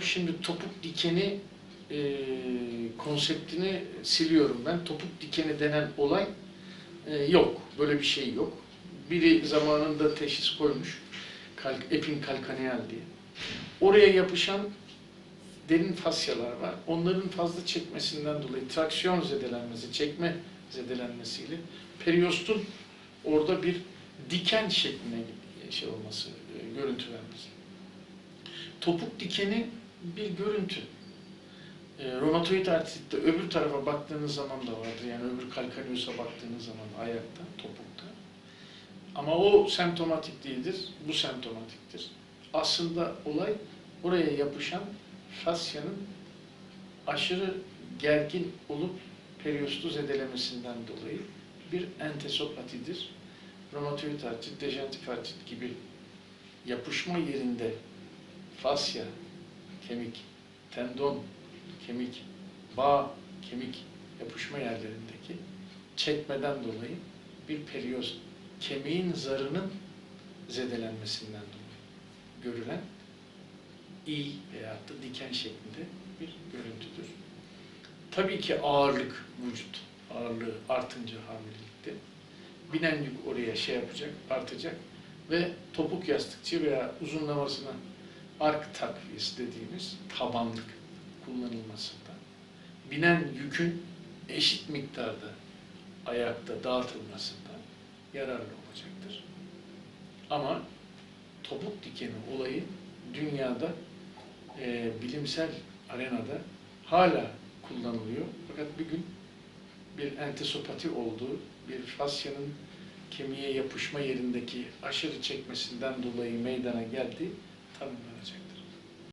Şimdi topuk dikeni e, konseptini siliyorum ben. Topuk dikeni denen olay e, yok. Böyle bir şey yok. Biri zamanında teşhis koymuş. Kalk, epin kalkaneal diye. Oraya yapışan derin fasyalar var. Onların fazla çekmesinden dolayı traksiyon zedelenmesi, çekme zedelenmesiyle periyostun orada bir diken şekline şey olması, e, görüntü vermesi. Topuk dikeni bir görüntü. E, romatoid artritte öbür tarafa baktığınız zaman da vardır. Yani öbür kalkaniyosa baktığınız zaman ayakta, topukta. Ama o semptomatik değildir, bu semptomatiktir. Aslında olay oraya yapışan fasyanın aşırı gergin olup periyostu zedelemesinden dolayı bir entesopatidir. Romatoid artrit, dejeneratif artrit gibi yapışma yerinde fasya, kemik, tendon, kemik, bağ, kemik yapışma yerlerindeki çekmeden dolayı bir periyoz, kemiğin zarının zedelenmesinden dolayı görülen i veya da diken şeklinde bir görüntüdür. Tabii ki ağırlık vücut ağırlığı artınca hamilelikte binen yük oraya şey yapacak, artacak ve topuk yastıkçı veya uzunlamasına ark takviyesi dediğimiz tabanlık kullanılmasında binen yükün eşit miktarda ayakta dağıtılmasında yararlı olacaktır. Ama topuk dikeni olayı dünyada e, bilimsel arenada hala kullanılıyor. Fakat bir gün bir entesopati olduğu, bir fasyanın kemiğe yapışma yerindeki aşırı çekmesinden dolayı meydana geldiği tanımlanacaktır.